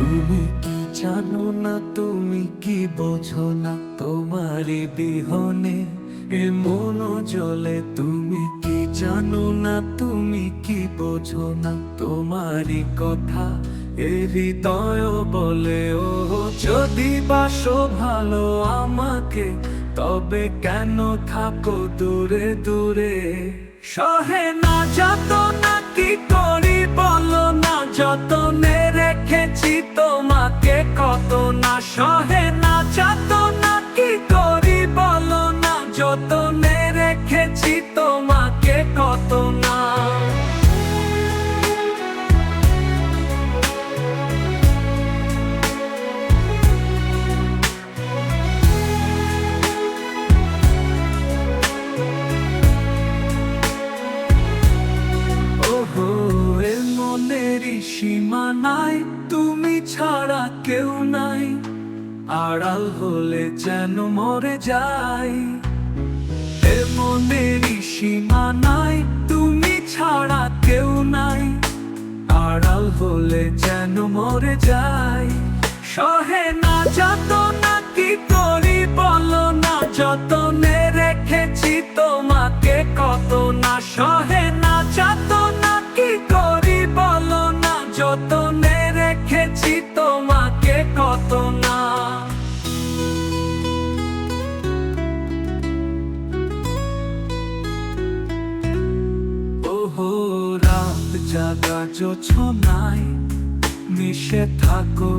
তুমি কি জানো না, তুমি কি বোঝো না? তোমারই বিহনে এ মন জ্বলে তুমি কি জানো না, তুমি কি বোঝো না? তোমারই কথা এ হৃদয় বলে ও যদি বাসো ভালো আমাকে, তবে কেন থাকো দূরে দূরে? সহে না যত না কি করি সহে না যত না কি করি বলো না? যতনে রেখেছি তোমাকে কত না সীমা নাই তুমি ছাড়া কেউ নাই। আড়াল হলে যেন মরে যাই। মনেরই সীমা নাই, তুমি ছাড়া কেউ নাই। আড়াল হলে যেন মরে যাই। জাগা জোছনায় মিশে থাকো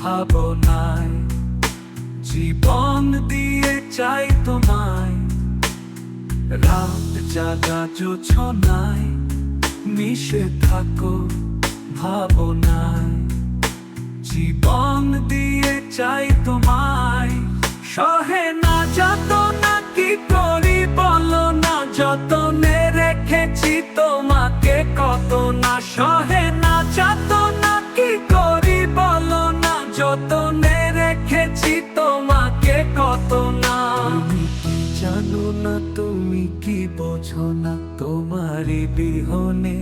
ভাবনায় জীবন দিয়ে চাই তোমায়। রাত জাগা জোছনায় মিশে থাকো ভাবনায় জীবন দিয়ে চাই তোমায়। সহে না যত না, কি করি বলো না? যতনে রেখেছি তোমাকে কত না। জানো না, তুমি কি বোঝো না? তোমারই বিহনে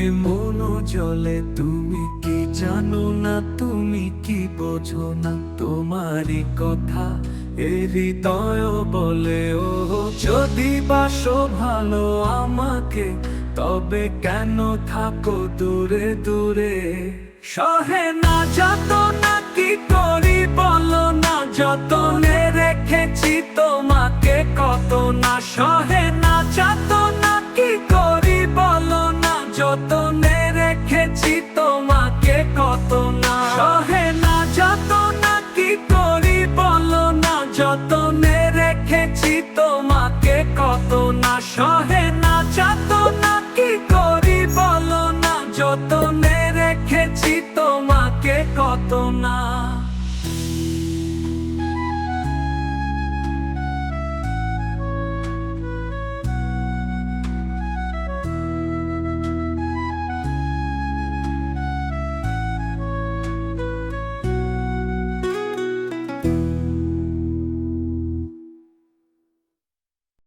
এ মন জলে তুমি কি জানো না, তুমি কি বোঝো না? তোমারই কথা এ হৃদয় বলে ও যদি বাসো ভালো আমাকে তবে কেন থাকো দূরে দূরে? সহে না যত না কি করি বলো না, যতনে রেখেছি তোমাকে কত না, সহে tonight